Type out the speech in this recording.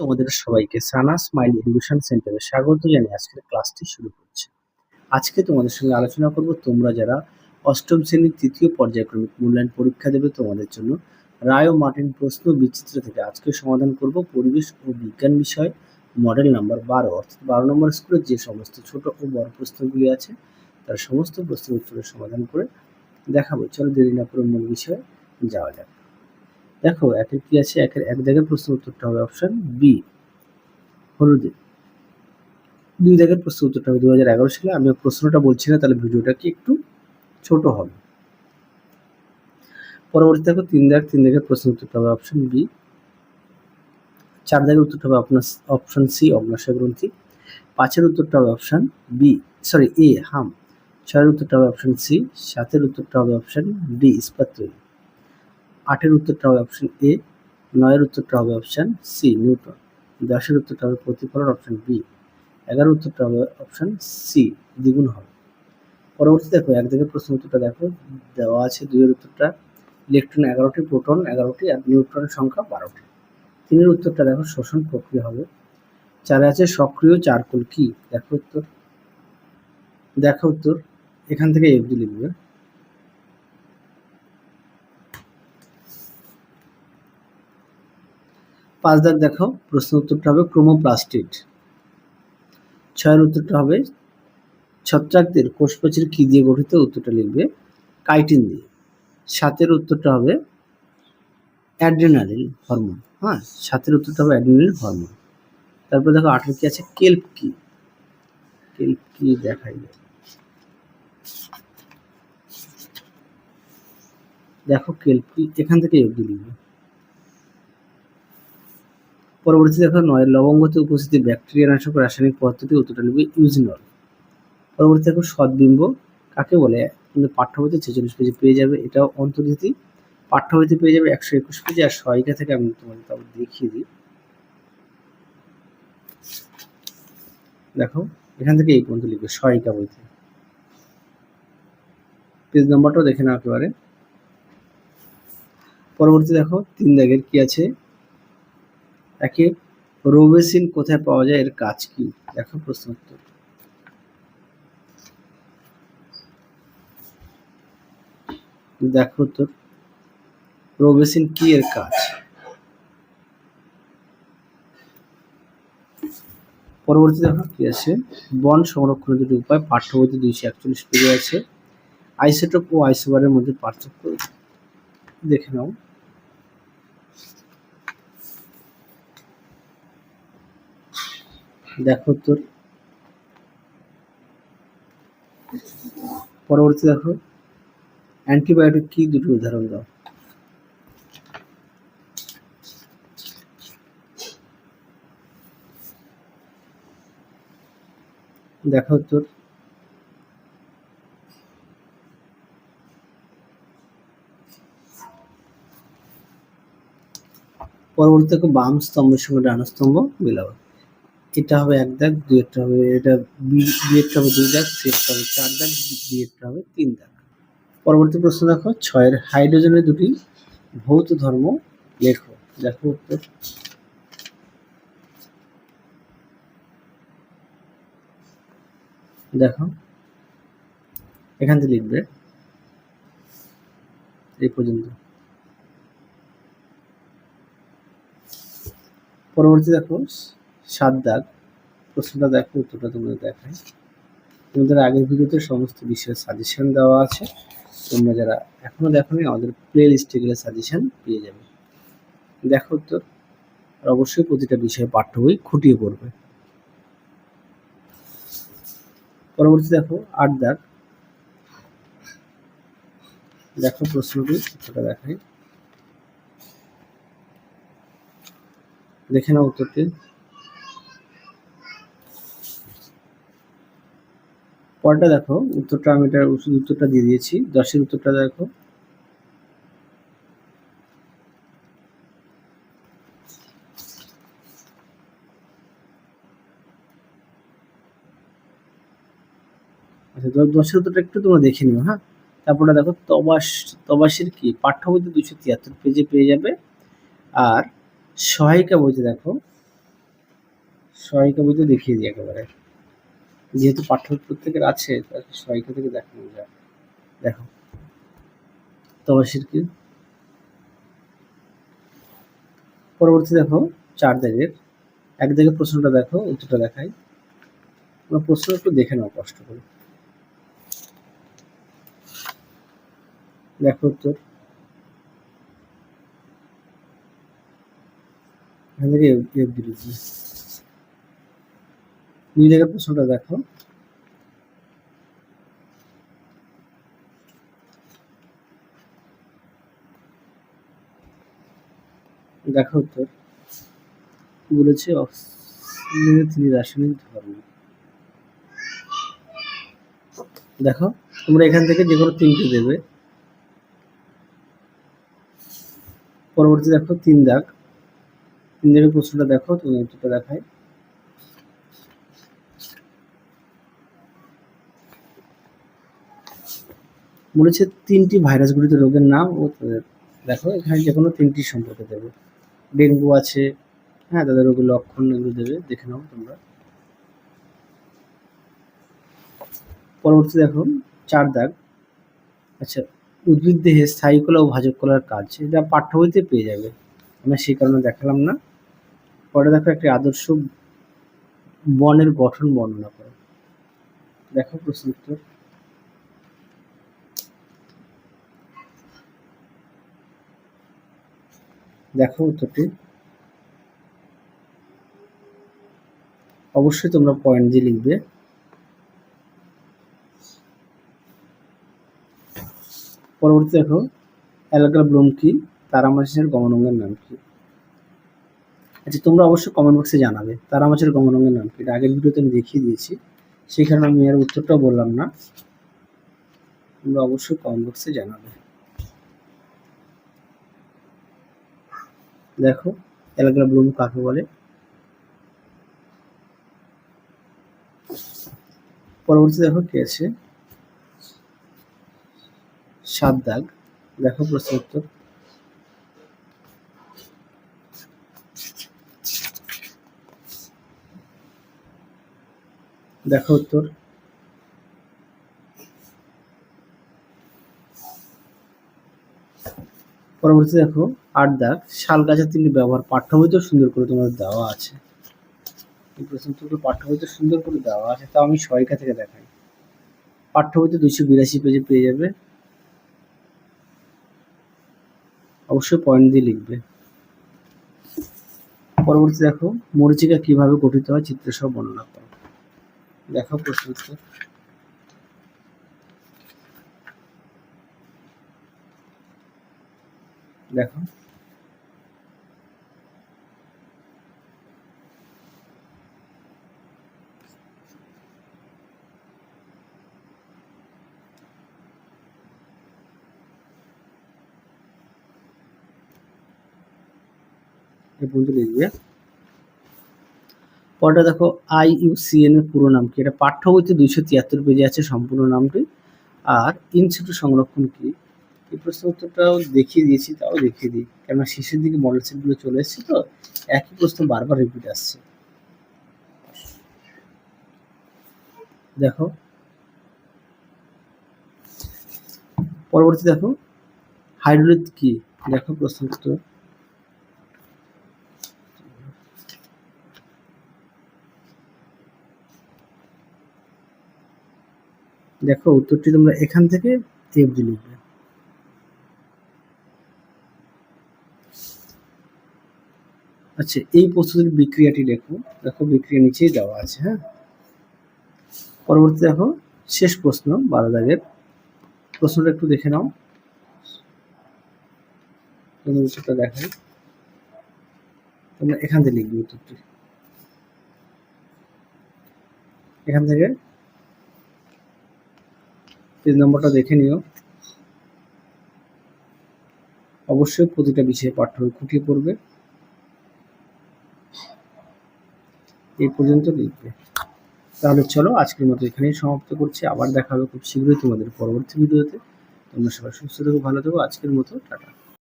তোমাদের সবাইকে সানা smile education সেন্টারে স্বাগত জানিয়ে আজকের ক্লাসটি শুরু করছি। আজকে তোমাদের সঙ্গে আলোচনা করব তোমরা যারা অষ্টম শ্রেণির তৃতীয় পর্যায়ক্রমিক মূল্যায়ন পরীক্ষা দেবে তোমাদের জন্য। রায় ও মার্টিন প্রশ্ন বিচিত্র থেকে আজকে সমাধান করব পরিবেশ ও বিজ্ঞান বিষয়, মডেল নাম্বার বারো, অর্থাৎ বারো নম্বর স্কুলের যে সমস্ত ছোট ও বড় প্রশ্নগুলি আছে, তার সমস্ত প্রশ্নের উত্তরের সমাধান করে দেখাবো। চলো দেরি না করে মূল বিষয়ে যাওয়া যাক। দেখো, একের কি আছে? একের এক দাগের প্রশ্ন উত্তরটা হবে অপশন বি হলুদে। দুই দাগের প্রশ্ন উত্তরটা হবে দু হাজার এগারো সালে। আমি প্রশ্নটা বলছি না, তাহলে ভিডিওটা কি একটু ছোট হবে। পরবর্তী দেখো, তিন দাগ তিন দাগের প্রশ্ন উত্তরটা হবে অপশন বি চার দাগের উত্তরটা হবে আপনার অপশন সি অগ্নাশয় গ্রন্থি। পাঁচের উত্তরটা হবে অপশন বি সরি এ হাম। ছয়ের উত্তরটা হবে অপশন সি সাতের উত্তরটা হবে অপশন ডি ইস্পাত তৈরি। আটের উত্তরটা হবে অপশন এ নয়ের উত্তরটা হবে অপশান সি নিউটন দশের উত্তরটা হবে প্রতিফলন অপশান বি এগারো উত্তরটা হবে অপশান সি দ্বিগুণ হবে। পরবর্তী দেখো, এক প্রশ্ন উত্তরটা দেখো, দেওয়া আছে দুইয়ের উত্তরটা। ইলেকট্রন এগারোটি প্রোটন এগারোটি, আর নিউট্রনের সংখ্যা বারোটি। তিনের উত্তরটা দেখো, শোষণ প্রক্রিয়া হবে। চারে আছে সক্রিয় চারকোল কি? দেখো উত্তর। দেখো উত্তর। এখান থেকে এফডি লিখবে। পাঁচ দাগ দেখো প্রশ্ন উত্তরটা হবে ক্রোমোপ্লাস্টিড। ছয়ের উত্তরটা হবে ছত্রাকদের কোষপ্রাচীর কী দিয়ে গঠিত? উত্তরটা লিখবে কাইটিন দিয়ে। সাতের উত্তরটা হবে অ্যাড্রেনালিন হরমোন। হ্যাঁ সাতের উত্তরটা হবে অ্যাড্রেনালিন হরমোন। তারপর দেখো আঠের কি আছে? কেল্প কি? কেল্প কি দেখাই দেখো কেল্প কি, এখান থেকে অব্দি লিখবে। পরবর্তী দেখো নয়, লবঙ্গতে উপস্থিত ব্যাকটেরিয়া নাশক রাসায়নিক পদ্ধতি উত্তরটা লিখবে ইউজিনল। পরবর্তী দেখো সদ্বিম্ব কাকে বলে? কিন্তু পাঠ্যবইতে ছেচল্লিশ পেজে পেয়ে যাবে, এটাও অন্তর্নীতি পাঠ্যবইতে পেয়ে যাবে একশো একুশ পেজে, আর সহায়িকা থেকে আমি তোমাদের তাও দেখিয়ে দিই। দেখো, এখান থেকে এই পর্যন্ত লিখবে সহায়িকা বইতে। পেজ নাম্বারটাও দেখে নাও একেবারে। পরবর্তী দেখো, তিন দাগের কি আছে? একে রোবেসিন কোথায় পাওয়া যায়? এর কাজ কি? দেখো প্রশ্ন উত্তর দেখো উত্তর। রোবেসিন কি এর কাজ? পরবর্তী দেখো কি আছে? বন সংরক্ষণের দুটি উপায় পাঠ্য বইতে দুইশো একচল্লিশ পেজে আছে। আইসোটোপ ও আইসোবারের মধ্যে পার্থক্য দেখে নাও। দেখো উত্তর। পরবর্তী দেখো, অ্যান্টিবায়োটিক কি দুটি উদাহরণ দাও? দেখো উত্তর। পরবর্তী বাম স্তম্ভের সঙ্গে ডান স্তম্ভ মিলাবো এটা হবে এক দাগ, দুই একটা হবে, এটা দুই একটা হবে দুই দাগ একটা হবে চার দাগ, দুই একটা হবে তিন দাগ। পরবর্তী প্রশ্ন দেখো, ছয়ের হাইড্রোজেনের দুটি ভৌত ধর্ম লেখো। দেখো উত্তর। দেখো, এখান থেকে লিখবে, এই পর্যন্ত। পরবর্তী দেখো সাত দাগ প্রশ্নটা দেখো, উত্তরটা তোমাদের দেখায় তোমাদের আগের ভিডিওতে সমস্ত বিষয়ের সাজেশন দেওয়া আছে। তোমরা যারা এখনও দেখোনি, আমাদের প্লে লিস্টে গেলে সাজেশন পেয়ে যাবে। দেখো আর অবশ্যই প্রতিটা বিষয়ে পাঠ্য বই খুঁটিয়ে পড়বে। পরবর্তী দেখো আট দাগ দেখো প্রশ্নটি, উত্তরটা দেখায় দেখে নাও উত্তরটি। পরটা দেখো, উত্তরটা আমি এটা উত্তরটা দিয়ে দিয়েছি, দশের উত্তরটা দেখো। আচ্ছা দশের উত্তরটা একটু তোমরা দেখে নিও হ্যাঁ? তারপরে দেখো, তবাস, তবাসের কি? পাঠ্য বইতে দুইশো তিয়াত্তর পেজে পেয়ে যাবে। আর সহায়িকা বইতে দেখো, সহায়িকা বইতে দেখিয়ে দিই একেবারে। যেহেতু পাঠ্য প্রত্যেকের আছে, তাকে সহায়িকা থেকে দেখানো যায়। দেখো। তবাশির কি? পরবর্তী দেখো, চার দাগের এক দাগের প্রশ্নটা দেখো, উত্তরটা দেখাই। তোমরা প্রশ্ন একটু দেখে নাও, কষ্ট করে। দেখো উত্তর। এখান থেকে দুই প্রশ্নটা দেখো। দেখো উত্তর। বলেছে তিনি রাসায়নিক ধর্ম। দেখো, তোমরা এখান থেকে যে কোনো তিনটে দেবে। পরবর্তী দেখো, তিন দাগ। তিন দাগের প্রশ্নটা দেখো তুমি উত্তরটা দেখায় বলেছে তিনটি ভাইরাস ঘটিত রোগের নাম ও দেখো, এখানে যে কোনো তিনটি সম্পর্কে দেবে। ডেঙ্গু আছে হ্যাঁ তাদের রোগের লক্ষণ এগুলো দেবে, দেখে নাও তোমরা। পরবর্তী দেখো, চার দাগ। আচ্ছা উদ্ভিদ দেহে স্থায়ী কলা ও ভাজক কলার কাজ, এটা পাঠ্য বইতে পেয়ে যাবে। আমরা সেই কারণে দেখালাম না। পরে দেখো একটি আদর্শ বনের গঠন বর্ণনা করো। দেখো প্রশ্ন উত্তর। দেখো উত্তরটি। অবশ্যই তোমরা পয়েন্ট দিয়ে লিখবে। পরবর্তী দেখো অ্যালগা ব্লুম কি? তারামাছের গমনাঙ্গের নাম কি? আচ্ছা তোমরা অবশ্যই কমেন্ট বক্সে জানাবে তারামাছের গমনাঙ্গের নাম কি? আগের ভিডিওতে আমি দেখিয়ে দিয়েছি সেই কারণে আমি এর উত্তরটাও বললাম না। তোমরা অবশ্যই কমেন্ট বক্সে জানাবে। দেখো অ্যালগা ব্লুম কাকে বলে? পরবর্তী দেখো কি আছে? সাত দাগ। দেখো প্রশ্ন উত্তর। দেখো উত্তর। পরবর্তী দেখো আট দাগ শাল গাছের তিনটি ব্যবহার পাঠ্য বইতেও সুন্দর করে তোমাদের দেওয়া আছে। এই বইতে সুন্দর করে দেওয়া আছে, তাও আমি সহায়িকা থেকে দেখাই। পাঠ্য বইতে দুইশো বিরাশি পেজে পেয়ে যাবে। অবশ্যই পয়েন্ট দিয়ে লিখবে। পরবর্তী দেখো, মরিচিকা কীভাবে গঠিত হয়, চিত্র সহ বর্ণনা করো। দেখো প্রশ্ন দেখো এ পর্যন্ত লিখবে। পরটা দেখো, আই ইউ সি এন এর পুরো নাম কি? এটা পাঠ্য বইতে দুইশো তিয়াত্তর পেজে আছে সম্পূর্ণ নামটি। আর ইনস্টিটিউট সংরক্ষণ কি? এই প্রশ্ন উত্তরটাও দেখিয়ে দিয়েছি, তাও দেখিয়ে দিই। কেননা শেষের দিকে মডেল সেটগুলো চলে এসেছে তো, একই প্রশ্ন বারবার রিপিট আসছে। দেখো। পরবর্তী দেখো। হাইড্রোলিক কি? দেখো প্রশ্ন উত্তর দেখো উত্তরটি তোমরা এখান থেকে টেপ দিয়ে লিখবে। আচ্ছা এই প্রস্তুতির বিক্রিয়াটি দেখো। দেখো, বিক্রিয়া নিচেই দেওয়া আছে হ্যাঁ? পরবর্তী দেখো, শেষ প্রশ্ন, বারো দাগের। প্রশ্নটা একটু দেখে নাও। উত্তরটা দেখাই তোমরা এখান থেকে লিখবে উত্তরটি। এখান থেকে পেজ নম্বরটা দেখে নিও। অবশ্যই প্রতিটা বিষয়ে পাঠ্য খুঁটিয়ে পড়বে। এই পর্যন্ত লিখবে তাহলে চলো, আজকের মতো এখানেই সমাপ্ত করছি। আবার দেখা হবে খুব শীঘ্রই তোমাদের পরবর্তী ভিডিওতে। তোমরা সবাই সুস্থ থেকো, ভালো থেকো। আজকের মতো, টাটা।